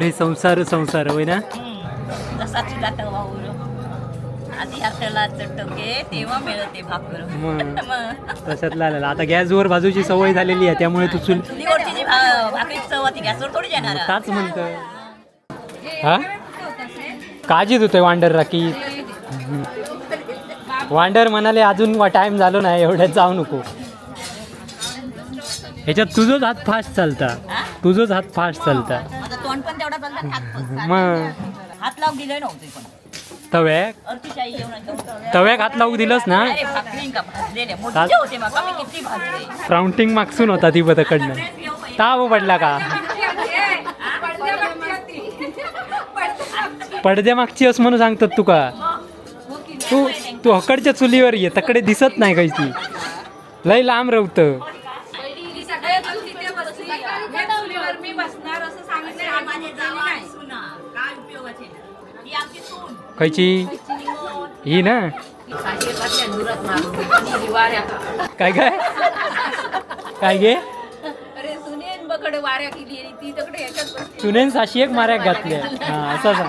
रे संसार संसार होय ना? जसा तुला तवा उरो आधी हाताला चटके तेव्हा मिळते भाकर. मग. मग. तशातला आलेला आता गॅसवर भाजूची सवय झालेली आहे त्यामुळे तू चुल चुलीवरची जी भा- भाकरी चव होती गॅसवर थोडी येणार ताच म्हणत. हा? काळजीत होतोय वांडर राखी वांडर म्हणाले अजून टाइम झालो नाही एवढ्यात जाऊ नको. ह्याच्यात तुझंच हात फास्ट चालता. हा? तुझंच हात फास्ट चालता. पण तेवढा हात पण मग? हात लावून दिलं नव्हते पण तव्याक येऊन हात लावू दिलंस ना? अरे भाकरी का भाजलेले मोठे होते मग मी किती भाजले? फ्राउंटिंग मागसून होता ती बदकडनं ताव पडला का? पडद्या मागची अस म्हणून सांगतात तुका तू तू हकडच्या चुलीवर ये तकडे दिसत नाही काही ती. लय लांब रवत. खायची? ही ना? काय काय काय गे? सुनेन साशी एक माऱ्याक घातल्या. हा असा असा.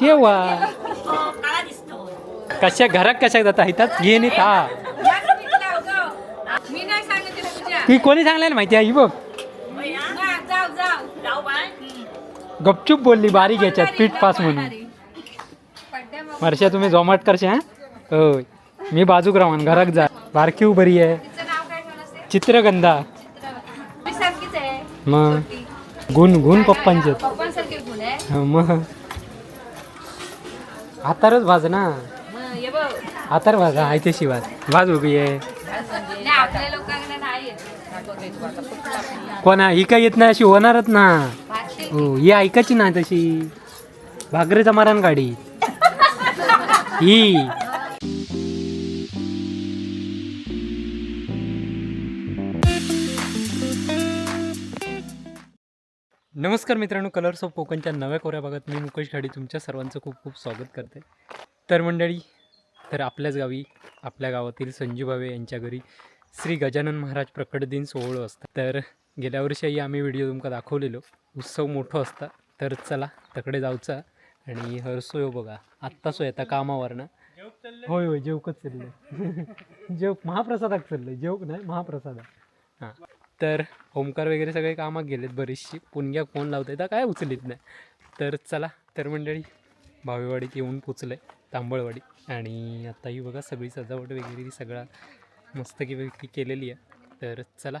तेव्हा. दिसतो. कशा घरात कशा जाता? हितात घे नी नाही ती कोणी सांगल्या माहिती आहे ही बघ होय ना? हा, जाऊ जाऊ जाऊ बाय गपचूप बोलली बारीक याच्यात पीठ पास म्हणून. वर्षा तुम्ही झोमाट करशे हा? होय. मी बाजूक राहून घरात जा. बारकी बरी आहे. चित्रगंधा. मग? गुण गुण पप्पांचे. मग? हातारच भाज ना. हातार भाजा आहे ते शिवाय भाज उभी आहे. कोणा ही काय येत नाही अशी होणारच ना. हो ही ऐकायची ना तशी. भाकरीचा मारान गाडी. ही. नमस्कार मित्रांनो कलर्स ऑफ कोकणच्या नव्या कोऱ्या भागात मी मुकेश खाडी तुमच्या सर्वांचं खूप खूप स्वागत करते. तर मंडळी तर आपल्याच गावी आपल्या गावातील संजू भावे यांच्या घरी श्री गजानन महाराज प्रकट दिन सोहळं असतं. तर गेल्या वर्षीही आम्ही व्हिडिओ तुमका दाखवलेलो. उत्सव मोठं असता. तर चला तकडे जाऊचा. आणि हरसो यो बघा. आत्तासो येता कामावरनं. होय होय जेवकच चाललंय. जेव महाप्रसादाक चाललंय. जेवक नाही महाप्रसादा हां. तर ओमकार वगैरे सगळे कामात गेलेत बरीचशी. पुणग्याक फोन लावता येतात काय उचलीत नाही. तर चला तर मंडळी भावेवाडीत येऊन पोचलंय तांबळवाडी. आणि आता ही बघा सगळी सजावट वगैरे सगळा मस्तकी वगैरे केलेली आहे. तर चला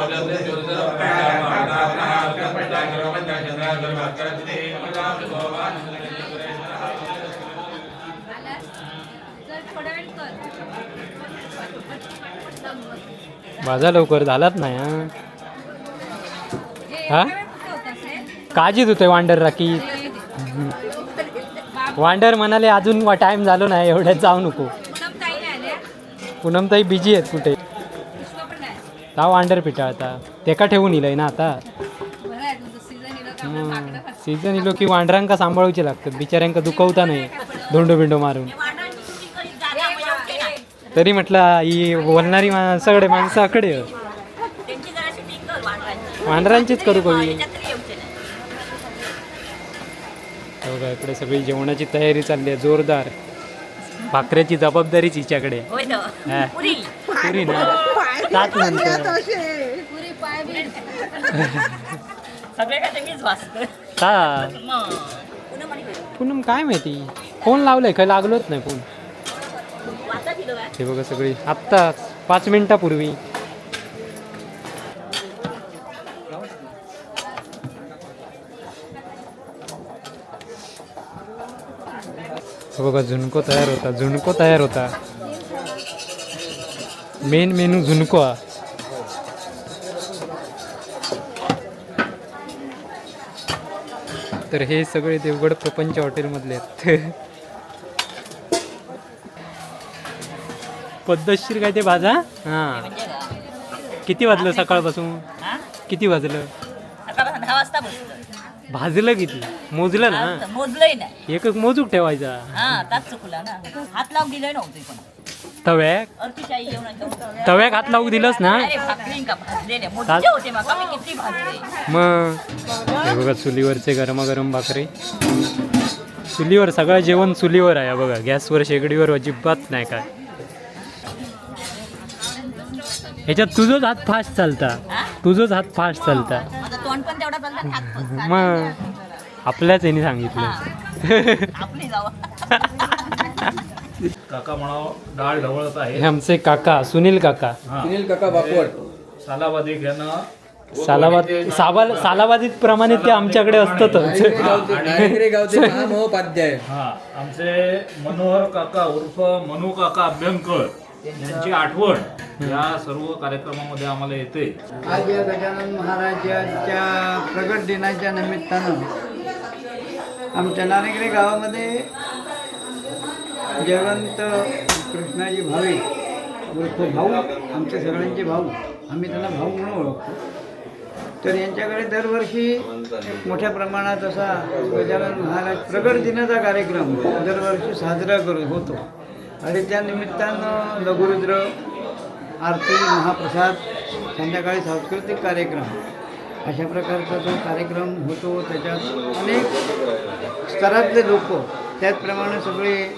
माझा लवकर झालाच नाही हा. काळजीत होतोय वांडर राखी. वांडर म्हणाले अजून टाइम झालो नाही एवढ्यात जाऊ नको. पूनम ताई बिझी बिजी आहेत कुठे? विश्व वांडर नाही ता वांडर पिटाळता तेका ठेवून इलंय ना आता? सीझन सीझन इलो की वांडरांका सांभाळूचे लागतात. बिचाऱ्यांका दुखवता नाही धोंडो बिंडो मारून वाटांची सुट्टी करीत जाते आपण योग्य नाही. तरी म्हटलं ही बोलणारी मा- सगळे माणसं आकडे आहेत. त्यांची जरा शूटिंग कर कवी बघा इकडे सगळी जेवणाची तयारी चालली आहे जोरदार. भाकऱ्याची जबाबदारीच हिच्याकडे. हा. पुरी. पुरी ना? ताच म्हणतो पुरी पाय बी सगळे काय मीच वाचतं ता मग पुन्हा म्हणे. काय? पूनम काय माहिती? फोन लावलाय काय लागलोच नाही फोन. हे बघा सगळी. आत्ता पाच मिनिटापूर्वी. बघा झुणको तयार होता झुणको तयार होता. मेन मेनू झुणको. हा तर हे सगळे देवगड प्रपंच हॉटेलमधले आहेत. पद्धतशीर काय ते भाजा? हां? किती वाजलं सकाळपासून? किती वाजलं? दहा वाजता भाजलं किती? मोजलं ना? मोजलंय नाही. एक एक मोजूक ठेवायचा. हा ताच चुकला ना. हात लावून दिलंय नव्हतं पण तव्याक तव्याक हात लावूक दिलंस ना? अरे भाकरी का भाजलेले मोठे होते मग. मी किती भाजले? मग? हे बघा चुलीवरचे गरमागरम भाकरी. चुलीवर सगळं जेवण चुलीवर आहे. बघा गॅसवर शेगडीवर अजिबात नाही काय ह्याच्यात तुझंच हात फास्ट चालता. हा? तुझंच हात फास्ट चालता. माझं तोंड पण तेवढा चालला आणि हात पण चालला. मग आपल्याच याने सांगितलं. आपली जावं काका म्हणावं डाळ ढवळत हे आहे आमचे काका सुनील काका. सुनील काका बापवड. सालाबादी घेणं सालाबाद साबाल सालाबादीत प्रमाणे ते आमच्याकडे असतातच नायगरे गावचे महामहोपाध्याय. हा आमचे मनोहर काका उर्फ मनू काका अभ्यंकर यांची आठवण या सर्व कार्यक्रमामध्ये आम्हाला येते. आज या गजानन महाराजांच्या प्रगट दिनाच्या निमित्तानं आमच्या नारेगरे गावामध्ये जयवंत कृष्णाजी भावे उर्फ भाऊ आमचे सगळ्यांचे भाऊ आम्ही त्यांना भाऊ म्हणून ओळखतो. तर यांच्याकडे दरवर्षी मोठ्या प्रमाणात असा गजानन महाराज प्रगट दिनाचा कार्यक्रम दरवर्षी साजरा करत होतो. आणि त्या निमित्तानं लघुरुद्र आरती महाप्रसाद संध्याकाळी सांस्कृतिक कार्यक्रम अशा प्रकारचा जो कार्यक्रम होतो त्याच्यात अनेक स्तरातले लोक त्याचप्रमाणे सगळे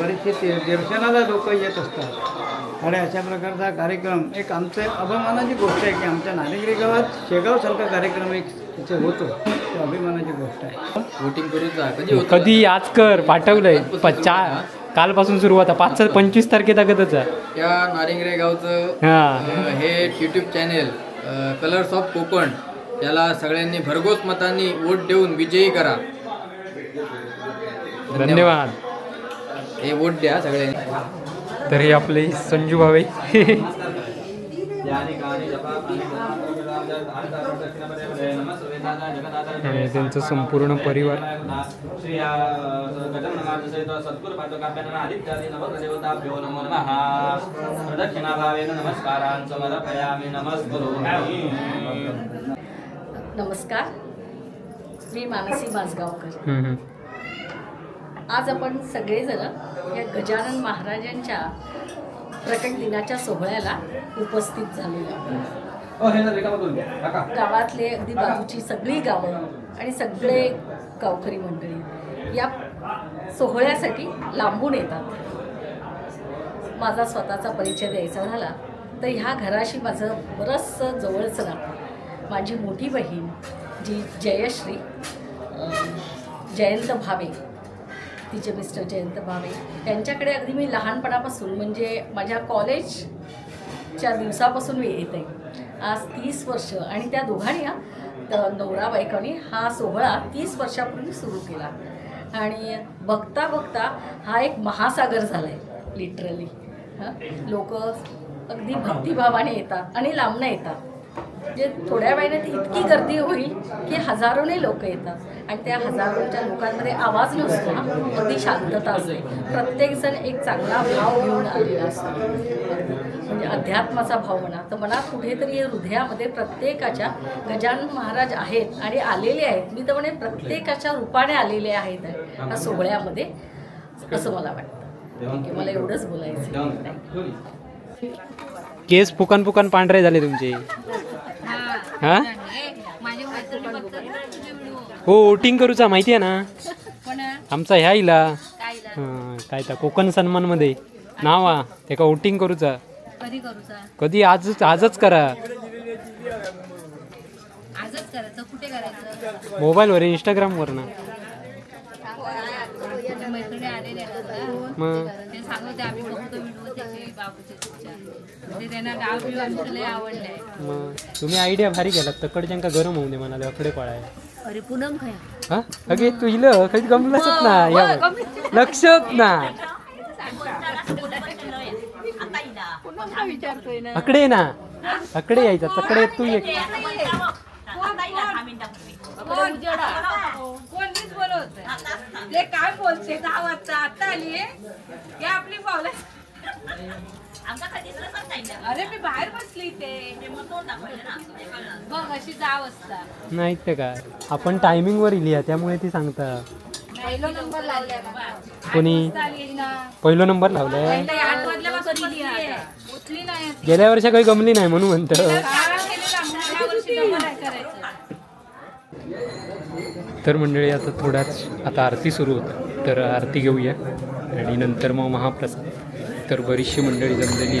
बरेचसे ते दर्शनाला लोक येत असतात. आणि अशा प्रकारचा कार्यक्रम एक आमचं अभिमानाची गोष्ट आहे की आमच्या नाणेगिरी गावात शेगावसारखा कार्यक्रम एक इथे होतो. ते अभिमानाची गोष्ट आहे. वोटिंग कधी आज कर पाठवलंय. प- चार कालपासून सुरुवात आहे पाच पंचवीस तारखेतागतच आहे त्या नारिंगरे गावचं हा. अं, हे YouTube channel Colours of Konkan त्याला सगळ्यांनी भरघोस मतांनी वोट देऊन विजयी करा. धन्यवाद. हे वोट द्या सगळ्यांनी. तर हे आपले संजू भावे. आणि त्यांचं संपूर्ण परिवार. नमस्कार. मी मानसी हम्म. आज आपण सगळेजण या गजानन महाराजांच्या प्रकट दिनाच्या सोहळ्याला उपस्थित झालेलो आहोत. गावातले अगदी बाजूची सगळी गावं आणि सगळे गावकरी मंडळी या सोहळ्यासाठी लांबून येतात. माझा स्वतःचा परिचय द्यायचा झाला तर ह्या घराशी माझं बरंचसं जवळचं नातं. माझी मोठी बहीण जी जयश्री जयंत भावे तिचे मिस्टर जयंत भावे त्यांच्याकडे अगदी मी लहानपणापासून म्हणजे माझ्या कॉलेजच्या दिवसापासून मी येते. आज तीस वर्ष आणि त्या दोघांनी तर नवरा बायकोनी हा सोहळा तीस वर्षापूर्वी सुरू केला. आणि बघता बघता हा एक महासागर झाला आहे लिटरली लोक अगदी भक्तिभावाने येतात आणि लांबणं येतात. म्हणजे थोड्या वेळाने ती इतकी गर्दी होईल की हजारोने लोक येतात. आणि त्या हजारोच्या लोकांमध्ये आवाज नसतो ना अगदी शांतता असते. प्रत्येकजण एक चांगला भाव घेऊन आलेला असतो. म्हणजे अध्यात्माचा भाव म्हणा तर मनात कुठेतरी हृदयामध्ये प्रत्येकाच्या गजानन महाराज आहेत आणि आलेले आहेत. मी तर म्हणे प्रत्येकाच्या रूपाने आलेले आहेत. या सोहळ्यामध्ये असं मला वाटतं. मला एवढंच बोलायचं. केस फुकन फुकन पांढरे झाले तुमचे. हा. हो? वोटिंग करूचा माहिती आहे? ना आमचा ह्या इला हा, काय त्या कोकण सन्मानमध्ये नाव हा त्याका वोटिंग करूचा. कधी आजच करा. आजच करायचं. कुठे करायचं? मोबाईलवर इंस्टाग्रामवर ना. मैत्रिणी आलेले आहेत ना. मग? ते सांगत होते आम्ही बघतो व्हिडिओ त्याचे बाबूचे तुमच्या त्यांना गाव बिव आमचं लय आवडलंय. मग? तुम्ही आयडिया भारी केलात. तकडच्यांका गरम होऊ दे मला अकडे पळाय. अरे पूनम खया. हा? अगे तू इलं काही गमलंच ना या लक्षात ना. अकडे ना. अकडे यायचा तकडे तू ये. ते काय बोलते? दहा वाजता आता आली या आपली पावलं अरे मी बाहेर बसली ते बघ अशी नाही ते काय. आपण टायमिंग वर लिहा त्यामुळे ती सांगता. पहिलो नंबर लावलाय कोणी? पहिलो नंबर लावलाय. गेल्या वर्षी काही गमली नाही म्हणून म्हणतं काळा केलेला म्हणून या वर्षी डबल आहे करायचं तर मंडळी आता थोड्याच आता आरती सुरू होतं. तर आरती घेऊया. आणि नंतर मग महाप्रसाद. तर बरीचशी मंडळी जमलेली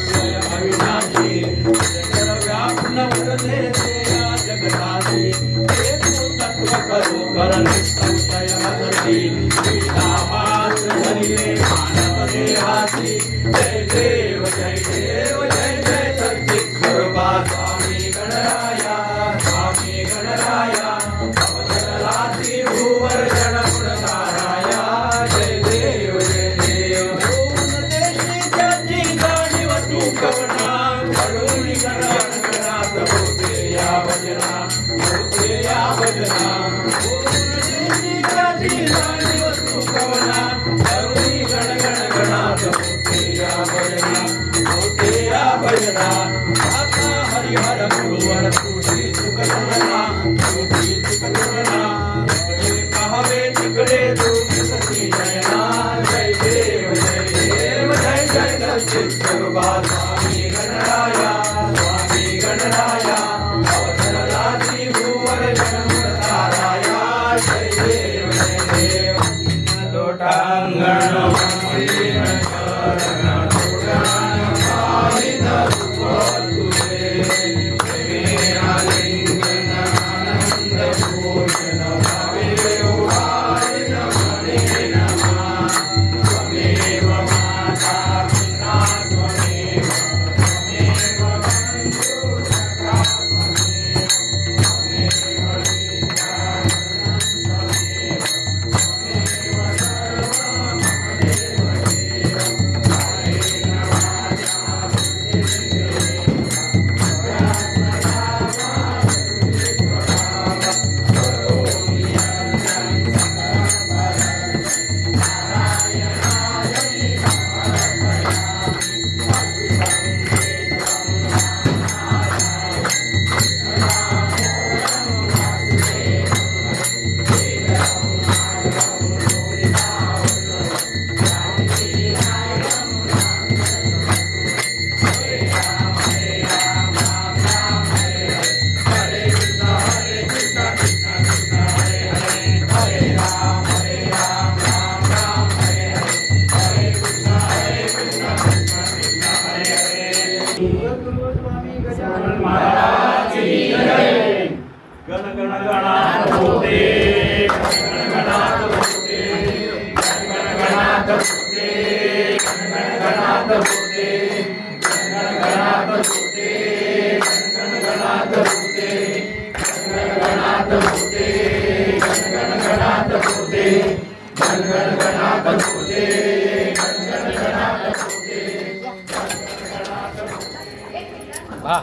आहे हा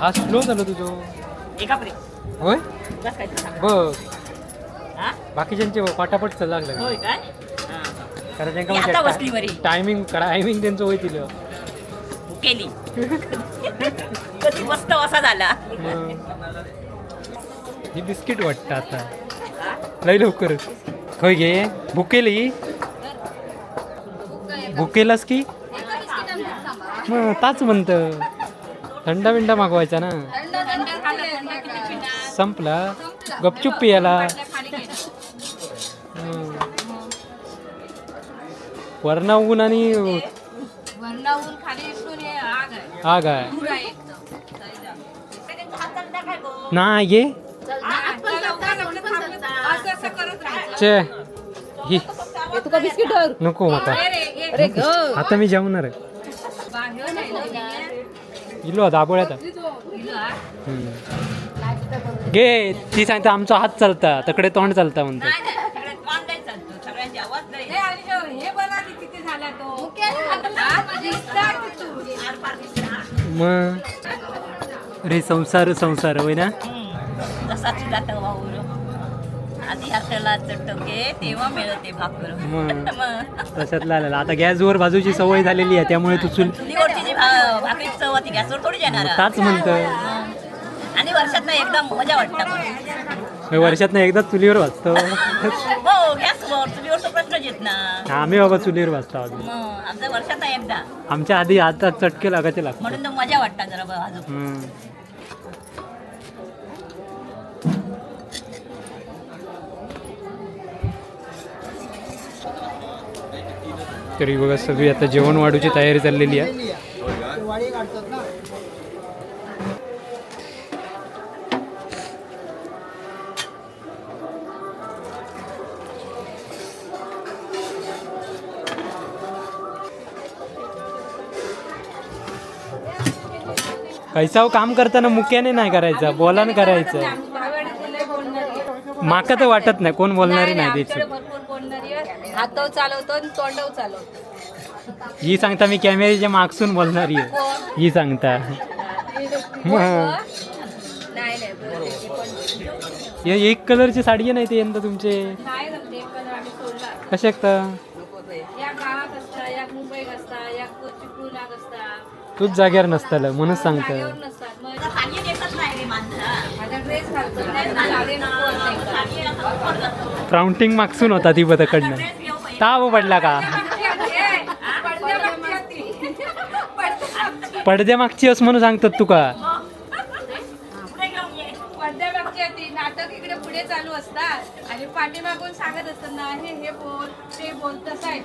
हा स्लो झालं तुझं. होय? बस काय. बघ? बाकीच्यांचे पाटापट चल लागलं. होय काय? हा. कारण ती आता बसली बरी. त्यांना टायमिंग टायमिंग त्यांचं होय दिलं केली कधी मस्त असा झाला. मग. ही बिस्किट वाटतं आता. लय लवकर. खय घे भुकेली? भुकेलास की? मग ताच म्हणतं. थंडा बिंडा मागवायचा ना. संपला. गपचूप पियाला. वरणा ऊन आणि आग आहे. ना ये. नको थांबत. असं असं करत राहायचं चे ही. तुका बिस्किट नको आता. आता मी जेवणार आहे. इलो दाबोळ्यात. घे ती सांगता आमचा हात चालता तकडे तोंड चालता म्हणतो. मग? रे संसार संसार होय ना? हम्म. जसा तुला तर वावर. आधी हाताला चटके तेव्हा मिळते भाकर. मग. मग. तशातला आलेला आता गॅसवर बाजूची सवय झालेली आहे त्यामुळे तू चुल भा- भाकरी चव गॅसवर थोडी येणार. ताच म्हणतोय आणि वर्षात ना एकदम मजा वाटतं. वर्षात ना एकदा चुलीवर वाचतो हो गॅसवर चुलीवरचा प्रश्नच येत ना. आम्ही बाबा चुलीवर वाचतो मग वर्षात ना एकदा. आमच्या आधी आता चटके लागायचे लागतो म्हणून तर मजा वाटतात जरा बा अजून. हम्म. तरी बघा सगळी आता जेवण वाढूची तयारी चाललेली आहे. वाडी काढतात ना. कैसाव काम करताना मुक्याने नाही करायचं बोलानं करायचं. माका तर वाटत नाही कोण बोलणारी नाही त्याची. भरपूर बोलणारी आहे. हातव चालवतो आणि तोंडव चालवतो. ही सांगता मी कॅमेऱ्याच्या मागसून बोलणारी आहे. ही सांगता. मग. नाही नाही बोलते पण. हे एक कलरची साडी नाही ते यंदा तुमचे? नाही जमते एक कलर आम्ही सोडला. कसे का असते साडी असं पोट जातं. फ्राउंटिंग मागसून होता ती बदकडनं. ताव पडला का? पडद्या मागची अस म्हणून सांगतात तुका ती नाटक इकडे पुढे चालू असतात. आणि पाठीमागून सांगत असतात ना हे हे बोल ते बोल तसं आहे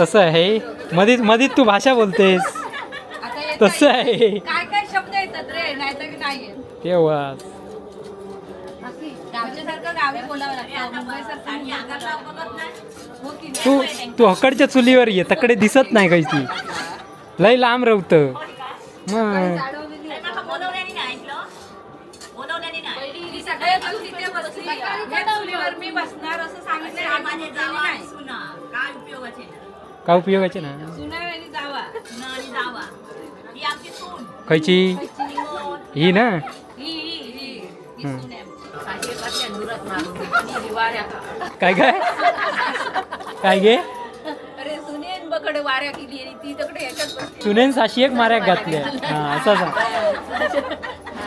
तसं आहे. मधीच मधीच तू भाषा बोलतेस. तसं. आहे काय काय शब्द येतात रे नाहीतर नाही येत तेव्हा गावच्यासारखं गावी बोलावं लागतं मुंबईसारखं साडी मुंबईला अंगाला बघत नाही. हो की नाही? तू तू हकडच्या चुलीवर ये तकडे दिसत नाही काही ती लय लांब रवत मग जाडवलेली नाही, मला बोलवल्याने नाही ऐकलं. बोलवल्याने नाही. ही सगळ्यात तू तिथे बसली या चुलीवर मी बसणार असं सांगितलं असे माझे आम्ही जावा नाही आणि सुना. काय उपयोगाचे नाही. काय उपयोगाचे ना सुना आणि जावा सुना आणि जावा. खायची. ही ना. काय काय? काय गे? अरे सुनेन बकडे वाऱ्या केली आणि ती तकडे याच्यात बसली. सुनेन साशी एक माऱ्याक घातल्या. हा असं सांग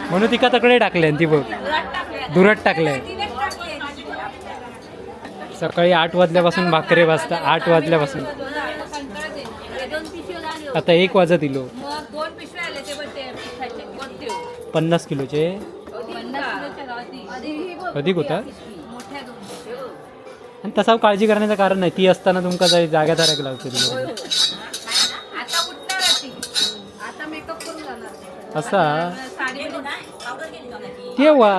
म्हणून तिका तकडे टाकले ती बघ. दुरट टाकले सकाळी आठ वाजल्यापासून भाकरे वाजता आठ वाजल्यापासून. हो. आता एक वाजत इलो. पन्नास किलोचे अधिक होता मोठ्या दोन पिशव्या. आणि तसा काळजी करण्याचं कारण नाही ती असताना तुमका जाय जाग्यात राखायला लागते ती. आता उठणार आहे ती आता मेकअप करून जाणार असा. तेव्हा.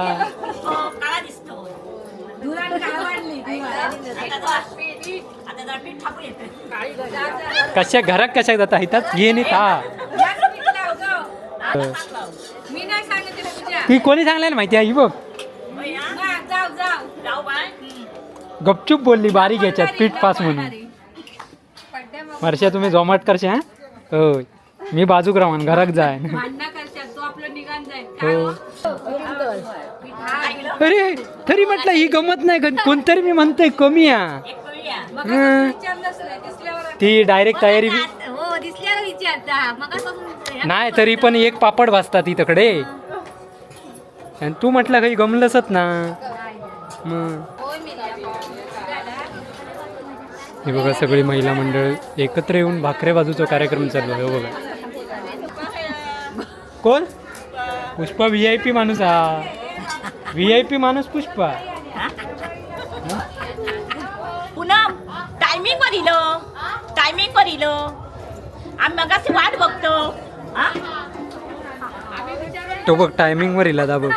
कशा घरात कशा जाता इथं घे नी ता ती कोणी सांगलेलं माहिती आहे ही बघ? हा. गपचूप बोलली बारीक याच्यात पीठ पास म्हणून वर्षा तुम्ही जोमाट करशे हा होय मी बाजूक राहून घरात जाय हो हो? हा, अरे तरी म्हटलं ही गमत नाही कोणतरी मी म्हणतोय कमी हं. दिसल्यावर ती डायरेक्ट तयारी हो नाही तरी पण एक पापड भाजता ती तकडे आणि तू म्हटलं काही गमलंसच ना. मग. हे बघा सगळी महिला मंडळ एकत्र येऊन भाकरे बाजूचा कार्यक्रम चालू आहे हो बघा. कोण? पुष्पा व्ही आय पी माणूस हा. व्ही आय पी माणूस पुष्पा. पुन्हा टायमिंग वर इलो टायमिंग वर इलो आम्ही मगाशी वाट बघतो. तो बघ टायमिंगवर इला दा बघ.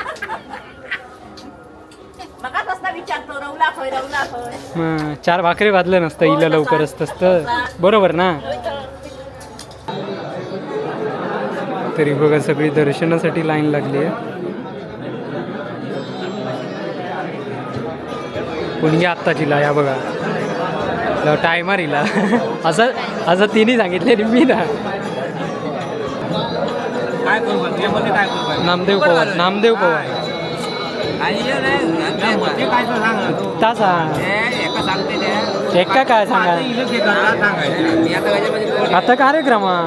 मग चार भाकरी वाजलं नसतं इला लवकर असतं तर. बरोबर ना? तरी बघा सगळी दर्शनासाठी लाईन लागली आहे. कोणी आत्ताच इला या बघा. टायमर इला. असं असं तिने सांगितले मी ना नामदेव पवार नामदेव पवार. तासा एका काय सांगा आता कार्यक्रम हा.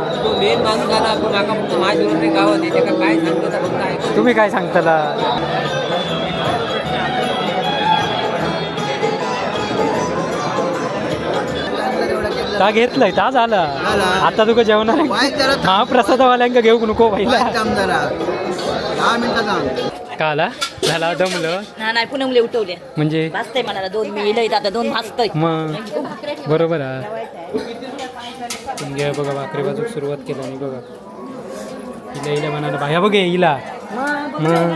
तुम्ही काय सांगताला? ता घेतलंय ता झाला. आता तुका जेवणार आहे? महाप्रसादवाल्यांका घेऊ नको पहिला का आला? झाला दमलं? ना नाही पुन्हा मुले उठवले. म्हणजे? मला दोन मी इलय आता दोन भाजतंय मग? बरोबर आहे. घ्या बघा भाकरी बाजूक सुरुवात केली आणि बघा. इला इला म्हणाला बाया बघे इला मग.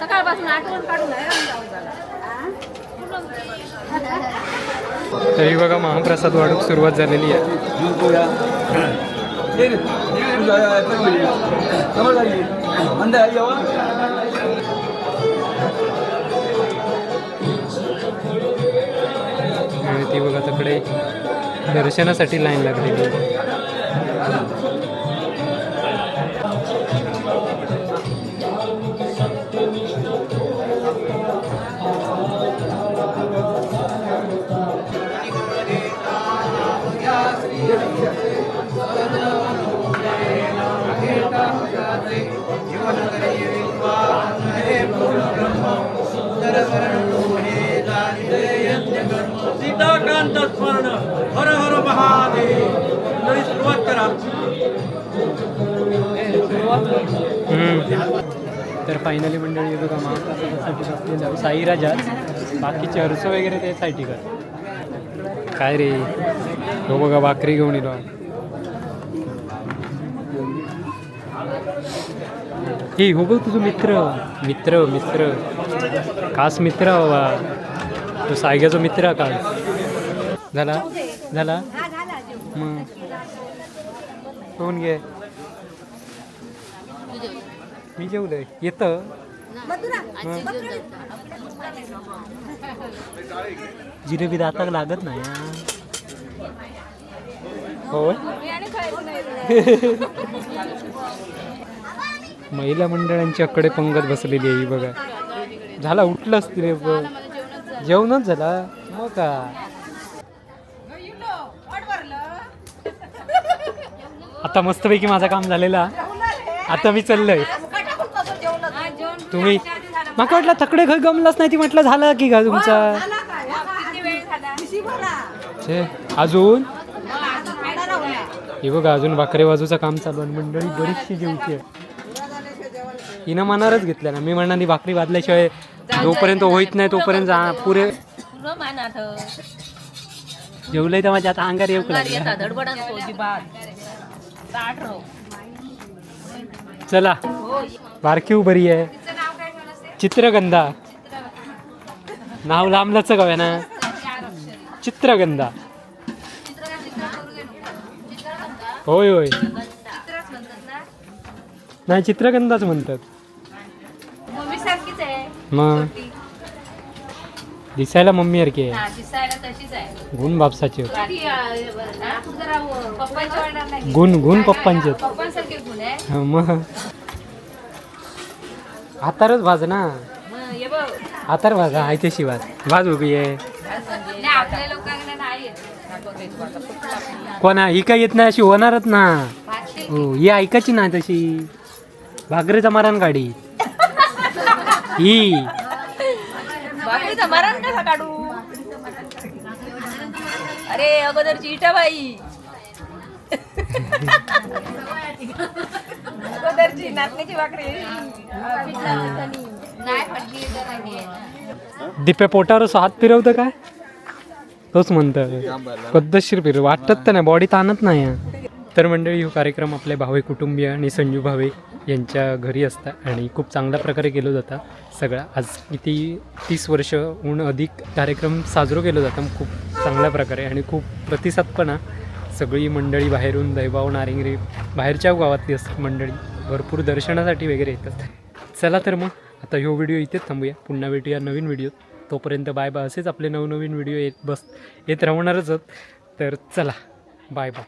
सकाळपासून आठवण काढून तरी बघा महाप्रसाद वाढूक सुरुवात झालेली आहे. आणि ती बघा तिकडे दर्शनासाठी लाईन लागलेली हम्म. तर फायनली मंडळी बघा महाप्रसादासाठी बसलेलं आहे. साईराजाच बाकीचे अर्ज वगैरे त्यासाठी कर काय रे हो बघा भाकरी घेऊन येलो हे हो बघ तुझं मित्र. मित्र मित्र. खास मित्र बाबा तो सायग्याचा मित्र का झाला? झाला? मग? कोण घे? मी जेवलंय. येतं? जिलेबी दाताक लागत नाही. होय? महिला मंडळांच्याकडे पंगत बसलेली आहे बघा. झाला उठलंच तिने जेवणच झाला. मग का? आता मस्तपैकी माझं काम झालेला. आता मी चाललोय. तुम्ही माका वाटलं तकडे घर गमलाच नाही ती म्हटलं झालं की का तुमचा. अजून? हे बघा अजून भाकरे बाजूचं काम चालू आहे मंडळी बरीचशी जेवची आहे. हिनं मनारच घेतल्या ना. मी म्हणाली भाकरी वाजल्याशिवाय जोपर्यंत होईत नाही तोपर्यंत जा पुरे जेवलंय तर माझ्या आता अंगार येऊ चला. बारकीव बरी आहे. चित्रगंधा. नाव लांबलंच गाव ना. चित्रगंधा. होय होय. नाही चित्रगंधाच म्हणतात. मम्मी सारखीच आहे मग? दिसायला मम्मी सारखी आहे. हा दिसायला तशीच आहे गुण बापसाचे गुण गुण पप्पांचे हा, मग? हातारच भाज ना. हातार भाजा त्याशी भाज भाज उभी आहे. कोणा ही काय येत नाही अशी होणारच ना. हो ही ऐकायची ना तशी. भाकरीचा मारण गाडी. ही. मरण कसा काढू? अरे अगोदरची इटाबाई. अगोदरची नाचण्याची भाकरी. दिप्या पोटावर हात फिरवतं काय? तोच म्हणतं पद्धतशीर फिरव वाटत तर नाही बॉडी ताणत नाही तर मंडळी हा कार्यक्रम आपले भावे कुटुंबीय आणि संजू भावे यांच्या घरी असता आणि खूप चांगल्या प्रकारे केलं जातं. सगळा आज किती तीस वर्षहून अधिक कार्यक्रम साजरो केलं जातं. खूप चांगल्या प्रकारे आणि खूप प्रतिसाद पण सगळी मंडळी बाहेरून दैभाव नारिंगरे बाहेरच्या गावातली असतात मंडळी. भरपूर दर्शनासाठी वगैरे येतात. चला तर मग आता ह्यो व्हिडिओ इथेच थांबूया. पुन्हा भेटूया नवीन व्हिडिओत. तोपर्यंत बाय बाय. असेच आपले नवनवीन व्हिडिओ येत बस येत राहणारच आहेत. तर चला बाय बाय.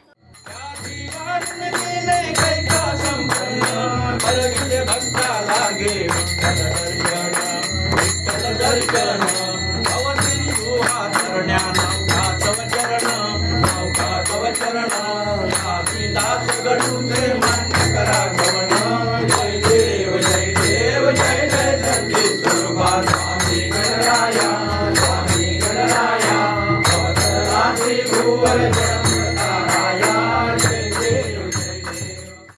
भक्ता लागे विठ्ठल दर्शन